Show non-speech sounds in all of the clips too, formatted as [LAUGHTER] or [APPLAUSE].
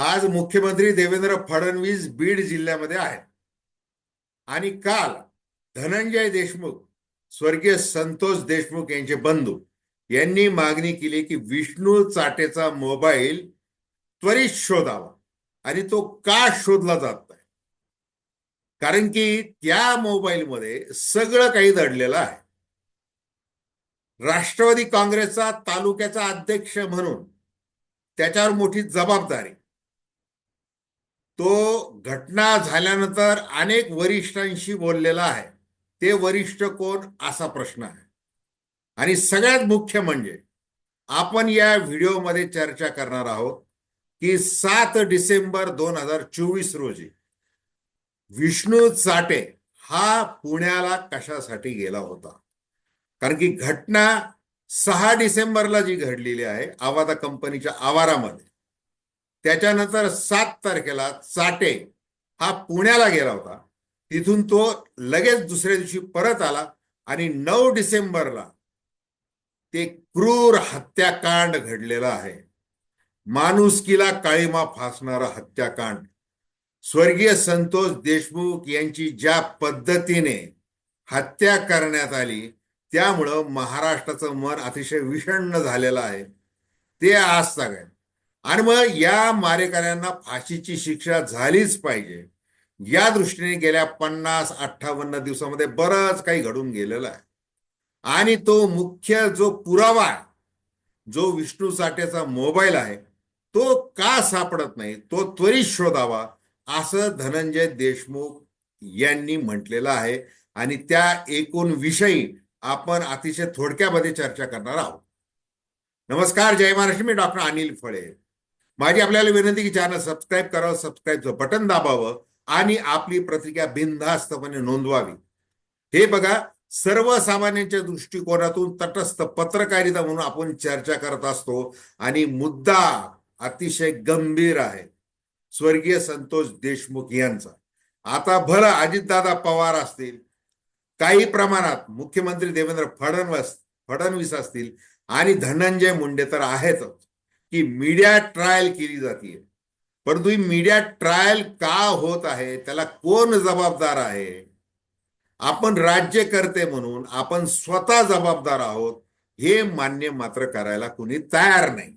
आज मुख्यमंत्री देवेंद्र फडणवीस बीड जिल्ह्यामध्ये आहेत. आणि काल धनंजय देशमुख स्वर्गीय संतोष देशमुख यांचे बंधू यांनी मागणी केली की विष्णू चाटेचा मोबाईल त्वरित शोधावा आणि तो का शोधला जात नाही? कारण की त्या मोबाईलमध्ये सगळं काही दडलेलं आहे. राष्ट्रवादी काँग्रेसचा तालुक्याचा अध्यक्ष म्हणून त्याच्यावर मोठी जबाबदारी. तो घटना झाल्यानंतर अनेक वरिष्ठांशी बोललेला आहे. ते वरिष्ठ कोण? असा प्रश्न आहे. आणि सगळ्यात मुख्य म्हणजे आपण या व्हिडिओमध्ये चर्चा करणार आहोत की सात डिसेंबर दोन हजार चोवीस रोजी विष्णू चाटे हा पुण्याला कशासाठी गेला होता? कारण की घटना सहा डिसेंबरला जी घडलेली आहे आवादा कंपनीच्या आवारामध्ये. त्याच्यानंतर सात तारखेला चाटे हा पुण्याला गेला होता. तिथून तो लगेच दुसऱ्या दिवशी परत आला आणि नऊ डिसेंबरला ते क्रूर हत्याकांड घडलेलं आहे. माणुसकीला काळीमा फासणारा हत्याकांड. स्वर्गीय संतोष देशमुख यांची ज्या पद्धतीने हत्या करण्यात आली त्यामुळं महाराष्ट्राचं मन अतिशय विषण्ण झालेलं आहे. ते आज सगळ्यात आणि मग या मारेकऱ्यांना फाशीची शिक्षा झालीच पाहिजे. या दृष्टीने गेल्या पन्नास अठ्ठावन्न दिवसामध्ये बरंच काही घडून गेलेलं आहे. आणि तो मुख्य जो पुरावा आहे जो विष्णू साठेचा मोबाईल आहे तो का सापडत नाही तो त्वरित शोधावा असं धनंजय देशमुख यांनी म्हटलेलं आहे. आणि त्या एकूण विषयी आपण अतिशय थोडक्यामध्ये चर्चा करणार आहोत. नमस्कार जय महाराष्ट्र मी डॉक्टर अनिल फळे. माझी आपल्याला विनंती की चॅनल सबस्क्राईब करावं सबस्क्राईबचं बटन दाबावं आणि आपली प्रतिक्रिया बिनधास्तपणे नोंदवावी. हे बघा सर्वसामान्यांच्या दृष्टिकोनातून तटस्थ पत्रकारिता म्हणून आपण चर्चा करत असतो आणि मुद्दा अतिशय गंभीर आहे. स्वर्गीय संतोष देशमुख यांचा. आता भलं अजितदादा पवार असतील काही प्रमाणात मुख्यमंत्री देवेंद्र फडणवीस फडणवीस असतील आणि धनंजय मुंडे तर आहेतच. की मीडिया ट्रायल केली जाते परंतु ही मीडिया ट्रायल का होत आहे? त्याला कोण जबाबदार आहे? आपण राज्यकर्ते म्हणून आपण स्वतः जबाबदार आहोत हे मान्य मात्र करायला कुणी तयार नाही.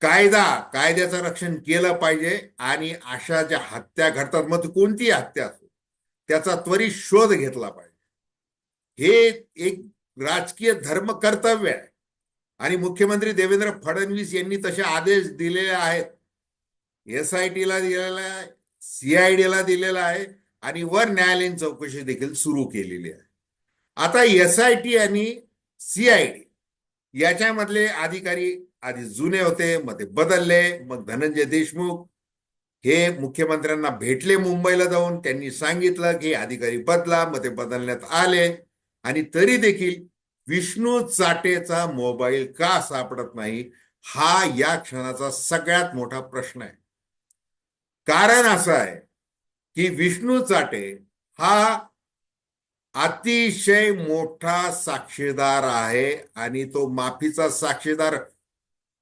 कायदा कायद्याचं रक्षण केलं पाहिजे आणि अशा ज्या हत्या घडतात मग कोणती हत्या असो? त्याचा त्वरित शोध घेतला पाहिजे. हे एक राजकीय धर्म कर्तव्य आहे. आणि मुख्यमंत्री देवेंद्र फडणवीस यांनी तसे आदेश दिलेले आहेत. एस आय टीला दिलेला आहे सीआयडीला दिलेला आहे आणि वर न्यायालयीन चौकशी देखील सुरू केलेली आहे. आता एस आय टी आणि सीआयडी याच्यामधले अधिकारी आधी जुने होते मग ते बदलले मग धनंजय देशमुख हे मुख्यमंत्र्यांना भेटले मुंबईला जाऊन. त्यांनी सांगितलं की अधिकारी बदला मग ते बदलण्यात आले. आणि तरी देखील विष्णू चाटेचा मोबाईल का सापडत नाही हा या क्षणाचा सगळ्यात मोठा प्रश्न आहे. कारण असं आहे की विष्णू चाटे हा अतिशय मोठा साक्षीदार आहे आणि तो माफीचा साक्षीदार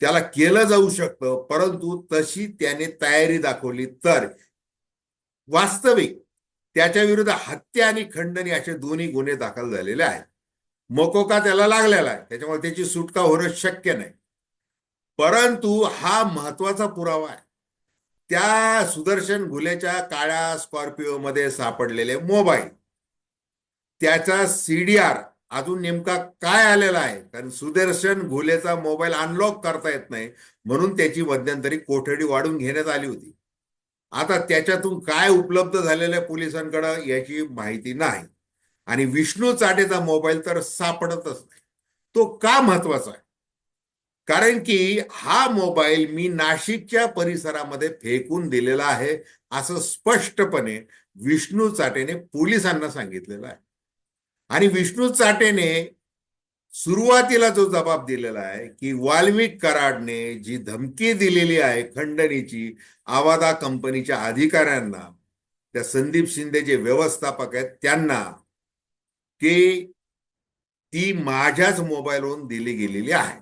त्याला केलं जाऊ शकतं परंतु तशी त्याने तयारी दाखवली. तर वास्तविक त्याच्या विरुद्ध हत्या आणि खंडणी असे दोन्ही गुन्हे दाखल झालेले आहेत. मोकोका त्याला लागलेला आहे? त्याच्यामुळे त्याची सुटका होणं शक्य नाही. परंतु हा महत्त्वाचा पुरावा आहे. त्या सुदर्शन घुलेच्या काळ्या स्कॉर्पिओ मध्ये सापडलेले मोबाईल. त्याचा सीडीआर अजून नेमका काय आलेला आहे? कारण सुदर्शन घुलेचा मोबाईल अनलॉक करता येत नाही म्हणून त्याची मध्यंतरी कोठडी वाढून घेण्यात आली होती. आता त्याच्यातून काय उपलब्ध झालेल्या पोलिसांकडे याची माहिती नाही. आणि विष्णू चाटेचा मोबाईल तर सापडतच नाही. तो का महत्त्वाचा आहे? कारण की हा मोबाईल मी नाशिकच्या परिसरामध्ये फेकून दिलेला आहे असं स्पष्टपणे विष्णू चाटेने पोलिसांना सांगितलेलं आहे. आणि विष्णू चाटेने सुरुवातीला जो जबाब दिलेला आहे की वाल्मिक कराडने जी धमकी दिलेली आहे खंडणीची आवादा कंपनीच्या अधिकाऱ्यांना त्या संदीप शिंदे जे व्यवस्थापक आहेत त्यांना की ती माझ्याच मोबाईलवरून दिली गेलेली आहे.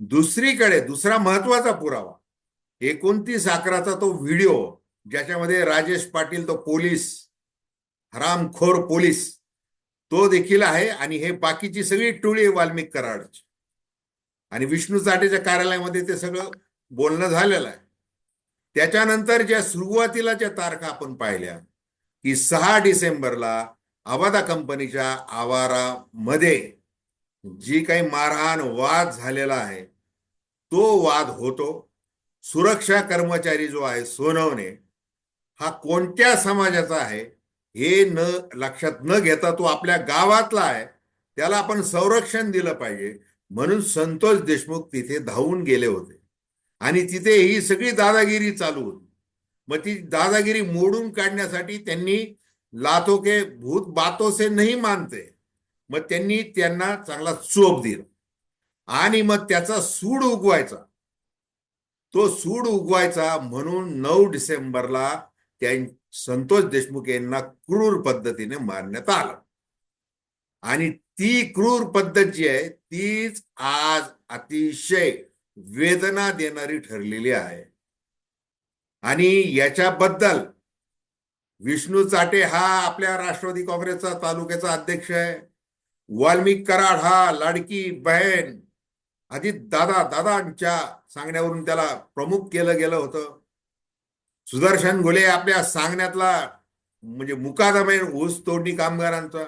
दुसरीकडे दुसरा महत्त्वाचा पुरावा एकोणतीस अकराचा तो व्हिडिओ ज्याच्यामध्ये राजेश पाटील तो पोलीस हरामखोर पोलीस तो देखील आहे आणि हे बाकीची सगळी टोळी वाल्मिक कराडची. आणि विष्णू चाटेच्या कार्यालयामध्ये ते सगळं बोलणं झालेलं आहे. त्याच्यानंतर ज्या सुरुवातीला ज्या तारखा आपण पाहिल्या की सहा डिसेंबरला आवादा कंपनीच्या आवारामध्ये जी काही मारहाण वाद झालेला आहे तो वाद होतो. सुरक्षा कर्मचारी जो आहे सोनवणे हा कोणत्या समाजाचा आहे हे न लक्षात न घेता तो आपल्या गावातला आहे त्याला आपण संरक्षण दिलं पाहिजे. म्हणून संतोष देशमुख तिथे धावून गेले होते. आणि तिथे ही सगळी दादागिरी चालू होती. मग ती दादागिरी मोडून काढण्यासाठी त्यांनी लातो के भूत बातो से नाही मानते। मग त्यांनी त्यांना चांगला चोप दिला. आणि मग त्याचा सूड उगवायचा. तो सूड उगवायचा म्हणून नऊ डिसेंबरला त्या संतोष देशमुख यांना क्रूर पद्धतीने मारण्यात आलं. आणि ती क्रूर पद्धत जी आहे तीच आज अतिशय वेदना देणारी ठरलेली आहे. आणि याच्याबद्दल विष्णू चाटे हा आपल्या राष्ट्रवादी काँग्रेसचा तालुक्याचा अध्यक्ष आहे. वाल्मिक कराड हा लाडकी बहीण. आधी दादा दादांच्या सांगण्यावरून त्याला प्रमुख केलं गेलं होतं. सुदर्शन घुले आपल्या सांगण्यातला म्हणजे मुकादम आहे ऊस तोडणी कामगारांचा.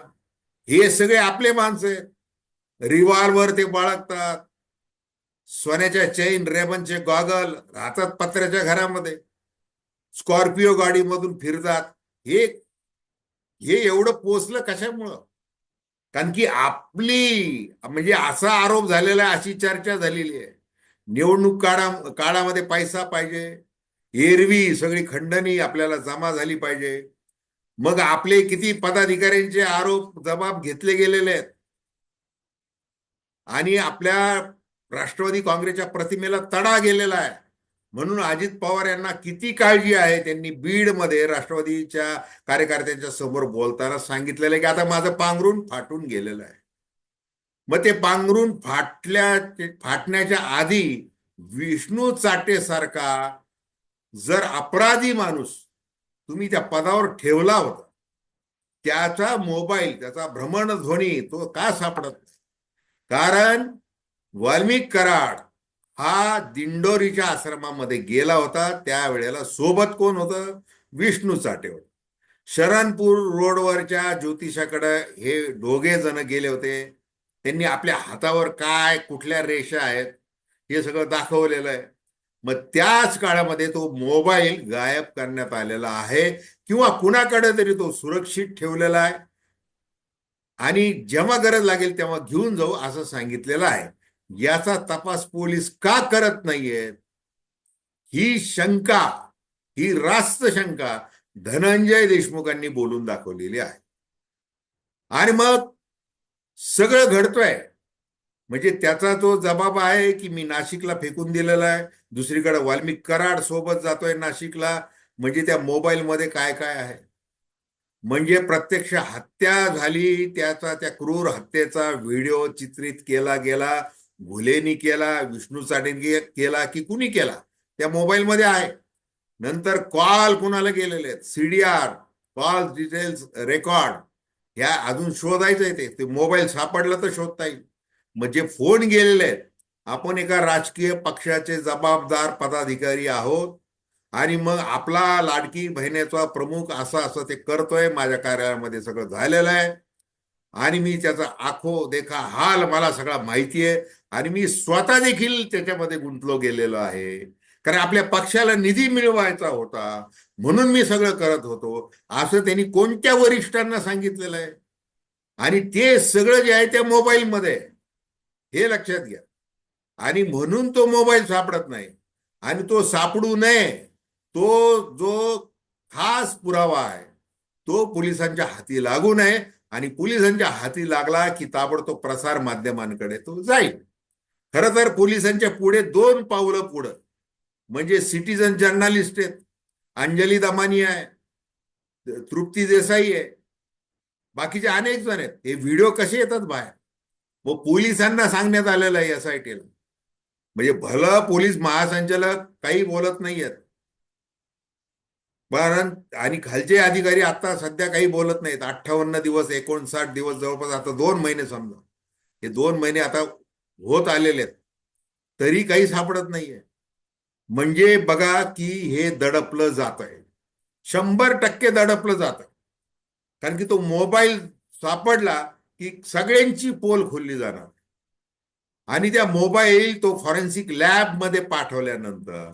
हे सगळे आपले माणसं आहेत. रिव्हॉल्वर ते बाळगतात. सोन्याच्या चैन रेबनचे गॉगल राहतात पत्र्याच्या घरामध्ये. स्कॉर्पिओ गाडीमधून फिरतात. हे हे एवढं पोचलं कशामुळं? कारण की आपली म्हणजे असा आरोप झालेला आहे अशी चर्चा झालेली आहे. निवडणूक काळा काळामध्ये पैसा पाहिजे एरवी सगळी खंडणी आपल्याला जमा झाली पाहिजे. मग आपले किती पदाधिकाऱ्यांचे आरोप जबाब घेतले गेलेले आहेत. आणि आपल्या राष्ट्रवादी काँग्रेसच्या प्रतिमेला तडा गेलेला आहे. म्हणून अजित पवार यांना किती काळजी आहे त्यांनी बीडमध्ये राष्ट्रवादीच्या कार्यकर्त्यांच्या समोर बोलताना सांगितलेलं आहे की आता माझं पांघरून फाटून गेलेलं आहे. मग ते पांघरून फाटल्या फाटण्याच्या आधी विष्णू चाटे सारखा जर अपराधी माणूस तुम्ही त्या पदावर ठेवला होता त्याचा मोबाईल त्याचा भ्रमणध्वनी तो का सापडत नाही? कारण वाल्मिक कराड हा दिंडोरीच्या आश्रमामध्ये गेला होता. त्यावेळेला सोबत कोण होतं? विष्णू चाटे शरणपूर रोडवरच्या ज्योतिषाकडे हे दोघे जण गेले होते. त्यांनी आपल्या हातावर काय कुठल्या रेषा आहेत हे सगळं दाखवलेलं आहे. मग त्याच काळामध्ये तो मोबाईल गायब करण्यात आलेला आहे किंवा कुणाकडे तरी तो सुरक्षित ठेवलेला आहे. आणि जेव्हा गरज लागेल तेव्हा घेऊन जाऊ असं सांगितलेलं आहे. याचा तपास पोलीस का करत नाहीयेत ही शंका ही रास्त शंका धनंजय देशमुखांनी बोलून दाखवलेली आहे. आणि मग सगळं घडतोय. म्हणजे त्याचा तो जबाब आहे की मी नाशिकला फेकून दिलेला आहे. दुसरीकडे वाल्मिक कराड सोबत जातोय नाशिकला. म्हणजे त्या मोबाईलमध्ये काय काय आहे? म्हणजे प्रत्यक्ष हत्या झाली त्याचा त्या क्रूर हत्येचा व्हिडिओ चित्रित केला गेला. भुलेनी केला विष्णू चाटेने केला की कुणी केला? त्या मोबाईलमध्ये आहे. नंतर कॉल कुणाला गेलेले आहेत? CDR call details record. ह्या अजून शोधायचं आहे ते. मोबाईल सापडला तर शोधता येईल. म्हणजे फोन गेलेले आहेत आपण एका राजकीय पक्षाचे जबाबदार पदाधिकारी आहोत. आणि मग आपला लाडकी बहिणीचा प्रमुख असं असं ते करतोय. माझ्या कार्यालयामध्ये सगळं झालेलं आहे. आणि मी त्याचा आखो देखा हाल मला सगळा माहिती आहे आणि मी स्वतः देखील त्याच्यामध्ये गुंतलो गेलेलो आहे. कारण आपल्या पक्षाला निधी मिळवायचा होता. म्हणून मी सगळं करत होतो. असं त्यांनी कोणत्या वरिष्ठांना सांगितलेलं आहे? आणि ते सगळं जे आहे त्या मोबाईलमध्ये. हे लक्षात घ्या. आणि म्हणून तो मोबाईल सापडत नाही. आणि तो सापडू नये. तो जो खास पुरावा आहे. तो पोलिसांच्या हाती लागू नये. आणि पोलिसांच्या हाती लागला की ताबडतोब प्रसार माध्यमांकडे तो जाईल. खर तर पोलिसांच्या पुढे दोन पावलं पुढं. म्हणजे सिटीजन जर्नालिस्ट आहेत. अंजली दमानी आहे. तृप्ती देसाई आहे. बाकीचे अनेक जण आहेत. हे व्हिडिओ कसे येतात बाहेर? मग पोलिसांना सांगण्यात आलेलं आहे एस आय टीला म्हणजे भलं पोलीस महासंचालक काही बोलत नाहीयेत. कारण आणि खालचे अधिकारी आता सध्या काही बोलत नाहीत. अठ्ठावन्न दिवस एकोणसाठ दिवस जवळपास आता दोन महिने समजा. हे दोन महिने आता होत आलेले आहेत. तरी काही सापडत नाहीये. म्हणजे बघा की हे दडपलं जात आहे शंभर टक्के दडपलं जात कारण की तो मोबाईल सापडला की सगळ्यांची पोल खोलली जाणार. आणि त्या मोबाईल तो फॉरेन्सिक लॅबमध्ये पाठवल्यानंतर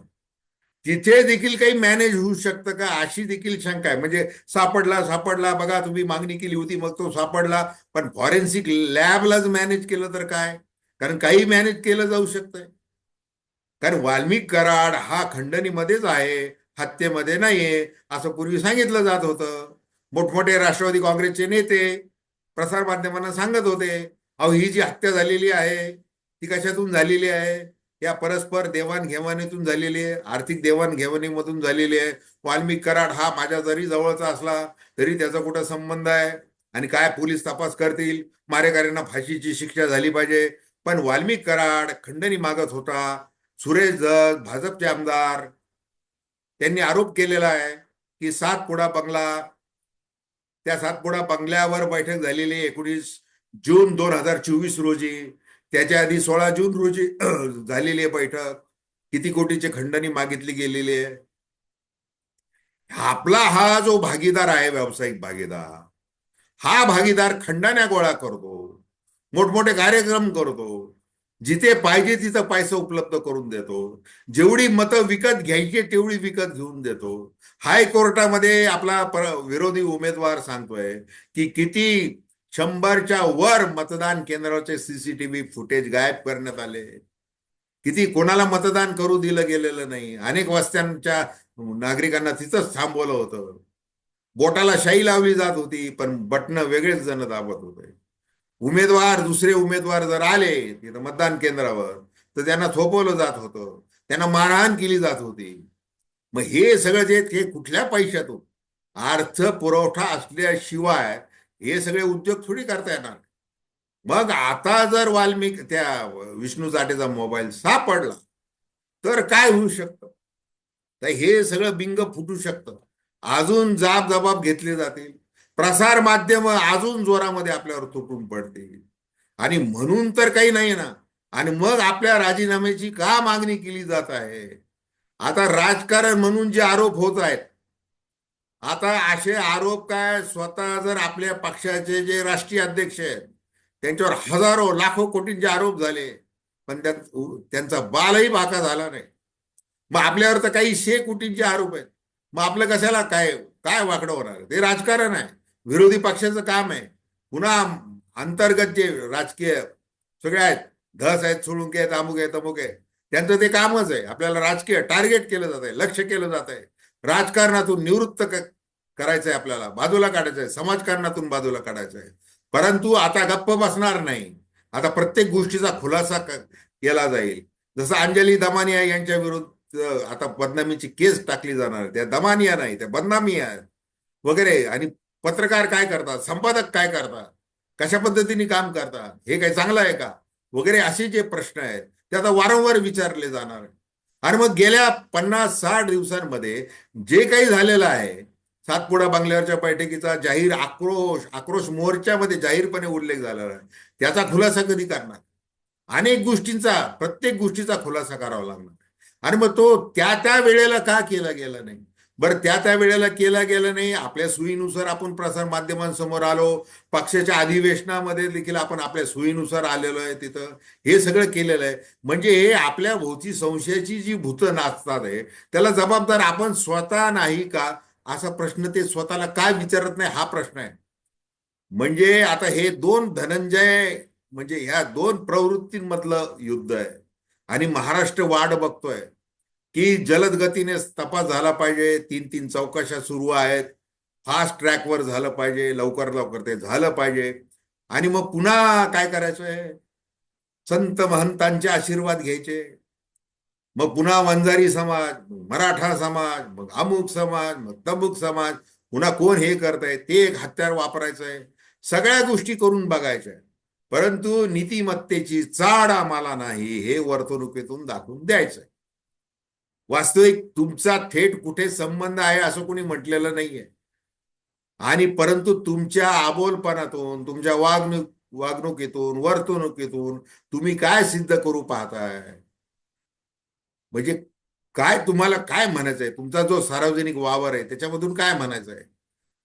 तिथे देखील काही मॅनेज होऊ शकतं का? अशी देखील शंका आहे. म्हणजे सापडला सापडला. बघा तुम्ही मागणी केली होती मग तो सापडला. पण फॉरेन्सिक लॅबलाच मॅनेज केलं तर काय? कारण काही मॅनेज केलं जाऊ शकतंय. कारण वाल्मिक कराड हा खंडणीमध्येच आहे. हत्येमध्ये नाहीये. असं पूर्वी सांगितलं जात होतं. मोठमोठे राष्ट्रवादी काँग्रेसचे नेते प्रसारमाध्यमांना सांगत होते. अहो ही जी हत्या झालेली आहे ती कशातून झालेली आहे? या परस्पर देवाणघेवाणीतून झालेली आहे आर्थिक देवाणघेवाणीमधून झालेली आहे. वाल्मिक कराड हा माझ्या जरी जवळचा असला तरी त्याचा कुठं संबंध आहे? आणि काय पोलीस तपास करतील? मारेकऱ्यांना फाशीची शिक्षा झाली पाहिजे. पण वाल्मिक कराड खंडणी मागत होता. सुरेश जग भाजपचे आमदार. त्यांनी आरोप केलेला आहे की सातपुडा बंगला त्या सातपुडा बंगल्यावर बैठक झालेली एकोणीस जून दोन हजार चोवीस रोजी. त्याच्या आधी सोळा जून रोजी [CLEARS THROAT] झालेली आहे बैठक. किती कोटीची खंडणी मागितली गेलेली आहे. आपला हा जो भागीदार आहे व्यावसायिक भागीदार हा भागीदार खंडाण्या गोळा करतो. मोठमोठे कार्यक्रम करतो. जिथे पाहिजे तिथं पैसा उपलब्ध करून देतो. जेवढी मतं विकत घ्यायची तेवढी विकत घेऊन देतो. हायकोर्टामध्ये आपला विरोधी उमेदवार सांगतोय की किती शंभरच्या वर मतदान केंद्राचे सीसीटीव्ही फुटेज गायब करण्यात आले. किती कोणाला मतदान करू दिलं गेलेलं नाही. अनेक वस्त्यांच्या नागरिकांना तिथंच थांबवलं होतं. बोटाला शाई लावली जात होती पण बटणं वेगळेच जण दाबत होते. उमेदवार दुसरे उमेदवार जर आले तिथं मतदान केंद्रावर तर त्यांना थोपवलं जात होतं. त्यांना मारहाण केली जात होती. मग हे सगळं जे हे कुठल्या पैशातून? अर्थ पुरवठा असल्याशिवाय हे सगळे उद्योग थोडी करता येणार. मग आता जर वाल्मिक त्या विष्णू जाटेचा मोबाईल सापडला तर काय होऊ शकतं? तर हे सगळं बिंग फुटू शकतं. अजून जाब जबाब घेतले जातील. प्रसार माध्यम अजून जोरामध्ये आपल्यावर तुटून पडतील. आणि म्हणून तर काही नाही ना. आणि मग आपल्या राजीनाम्याची का मागणी केली जात आहे? आता राजकारण म्हणून जे आरोप होत आहेत आता असे आरोप काय स्वतः जर आपल्या पक्षाचे जे राष्ट्रीय अध्यक्ष आहेत त्यांच्यावर हजारो लाखो कोटींचे आरोप झाले पण त्यांचा बालही बाका झाला नाही. मग आपल्यावर तर काही शे कोटींचे आरोप आहेत. मग आपलं कशाला काय काय वाकडं होणार? ते राजकारण आहे. विरोधी पक्षाचं काम आहे. पुन्हा अंतर्गत जे राजकीय सगळे आहेत धस आहेत सोळुंके आहेत अमुक आहेत अमुक आहे त्यांचं ते कामच आहे. आपल्याला राजकीय टार्गेट केलं जात आहे लक्ष केलं जात आहे राजकारणातून निवृत्त करायचंय आपल्याला बाजूला काढायचंय समाजकारणातून बाजूला काढायचंय. परंतु आता गप्प बसणार नाही. आता प्रत्येक गोष्टीचा खुलासा केला जाईल. जसं अंजली दमानिया यांच्या विरुद्ध आता बदनामीची केस टाकली जाणार त्या दमानिया नाही त्या बदनामी आहे वगैरे. आणि पत्रकार काय करतात? संपादक काय करतात? कशा पद्धतीने काम करतात? हे काही चांगलं आहे का? वगैरे असे जे प्रश्न आहेत ते आता वारंवार विचारले जाणार आणि मग गेल्या पन्नास साठ दिवसांमध्ये जे काही झालेलं आहे सातपुडा बंगल्यावरच्या बैठकीचा जाहीर आक्रोश आक्रोश मोर्चामध्ये जाहीरपणे उल्लेख झालेला आहे त्याचा खुलासा कधी करणार? अनेक गोष्टींचा प्रत्येक गोष्टीचा खुलासा करावा लागणार. आणि मग तो त्या त्या वेळेला का केला गेला नाही? बरं त्या त्या वेळेला केला गेला नाही. आपल्या सुईनुसार आपण प्रसार माध्यमांसमोर आलो. पक्षाच्या अधिवेशनामध्ये देखील आपण आपल्या सुईनुसार आलेलो आहे तिथं. हे सगळं केलेलं आहे. म्हणजे हे आपल्या भोवती संशयाची जी भूतं नाचतात आहे त्याला जबाबदार आपण स्वतः नाही का असा प्रश्न ते स्वतःला काय विचारत नाही? हा प्रश्न आहे. म्हणजे आता हे दोन धनंजय म्हणजे ह्या दोन प्रवृत्तींमधलं युद्ध आहे. आणि महाराष्ट्र वाढ बघतोय की जलद गतीने तपास झाला पाहिजे. तीन तीन चौकशा सुरू आहेत. फास्ट ट्रॅकवर झालं पाहिजे. लवकर लवकर ते झालं पाहिजे. आणि मग पुन्हा काय करायचंय? संत महंतांचे आशीर्वाद घ्यायचे. मग पुन्हा वंजारी समाज मराठा समाज मग अमुक समाज मग तमुक समाज पुन्हा कोण हे करतंय ते एक हत्यार वापरायचं आहे सगळ्या गोष्टी करून बघायच्या. परंतु नीतिमत्तेची चाड आम्हाला नाही हे वर्तणुकीतून दाखवून द्यायचं वास्तविक तुमचा थेट कुठे संबंध आहे असं कोणी म्हटलेलं नाहीये. आणि परंतु तुमच्या आबोलपणातून तुमच्या वागणूक वागणुकीतून वर्तणुकीतून तुम्ही काय सिद्ध करू पाहताय? म्हणजे काय तुम्हाला काय म्हणायचंय? तुमचा जो सार्वजनिक वावर आहे त्याच्यामधून काय म्हणायचं आहे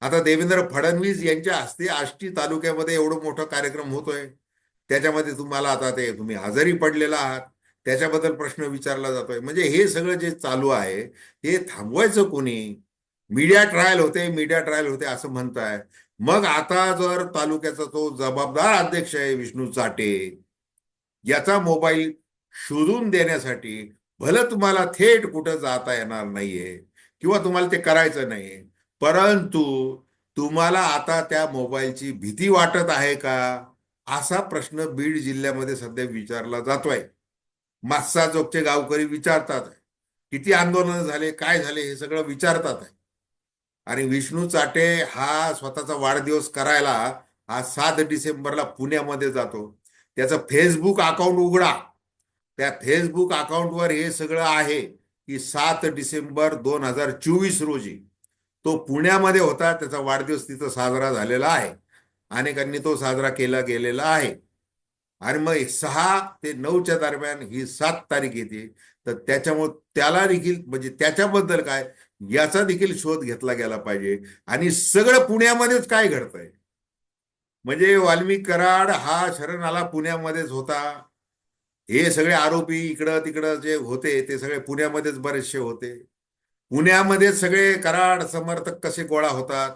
आता देवेंद्र फडणवीस यांच्या हस्ते आष्टी तालुक्यामध्ये एवढं मोठा कार्यक्रम होतोय. त्याच्यामध्ये तुम्हाला आता ते तुम्ही आजारी पडलेला आहात. त्याच्याबद्दल प्रश्न विचारला जातोय. म्हणजे हे सगळं जे चालू आहे ते थांबवायचं कोणी? मीडिया ट्रायल होते मीडिया ट्रायल होते असं म्हणताय. मग आता जर तालुक्याचा तो जबाबदार अध्यक्ष आहे विष्णू चाटे याचा मोबाईल शोधून देण्यासाठी भलं तुम्हाला थेट कुठं जाता येणार नाहीये किंवा तुम्हाला ते करायचं नाहीये. परंतु तुम्हाला आता त्या मोबाईलची भीती वाटत आहे का? असा प्रश्न बीड जिल्ह्यामध्ये सध्या विचारला जातोय. मास्साजोगचे गावकरी विचारतात. किती आंदोलन झाले काय झाले हे सगळं विचारतात. आहे आणि विष्णू चाटे हा स्वतःचा वाढदिवस करायला हा सात डिसेंबरला पुण्यामध्ये जातो. त्याचं फेसबुक अकाउंट उघडा. त्या फेसबुक अकाउंटवर हे सगळं आहे की सात डिसेंबर दोन हजार चोवीस रोजी तो पुण्यामध्ये होता त्याचा वाढदिवस तिथं साजरा झालेला आहे. अनेकांनी तो साजरा केला गेलेला आहे. आणि मग सहा ते नऊच्या दरम्यान ही सात तारीख येते. तर त्याच्यामुळे त्याला देखील म्हणजे त्याच्याबद्दल काय याचा देखील शोध घेतला गेला पाहिजे. आणि सगळं पुण्यामध्येच काय घडतंय? म्हणजे वाल्मिक कराड हा शरण आला पुण्यामध्येच होता. हे सगळे आरोपी इकडं तिकडं जे होते ते सगळे पुण्यामध्येच बरेचसे होते. पुण्यामध्ये सगळे कराड समर्थक कसे गोळा होतात?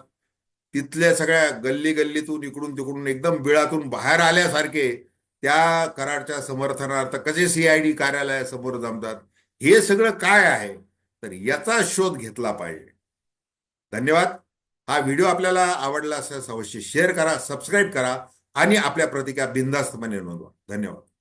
तिथल्या सगळ्या गल्ली गल्लीतून इकडून तिकडून एकदम बिळातून बाहेर आल्यासारखे त्या कराडच्या समर्थनार्थ कसे सीआयडी कार्यालयासमोर जमतात? हे सगळं काय आहे? तर याचा शोध घेतला पाहिजे. धन्यवाद. हा व्हिडिओ आपल्याला आवडला असल्यास अवश्य शेअर करा सबस्क्राईब करा आणि आपल्या प्रतिक्रिया बिंदास्तपणे नोंदवा. धन्यवाद.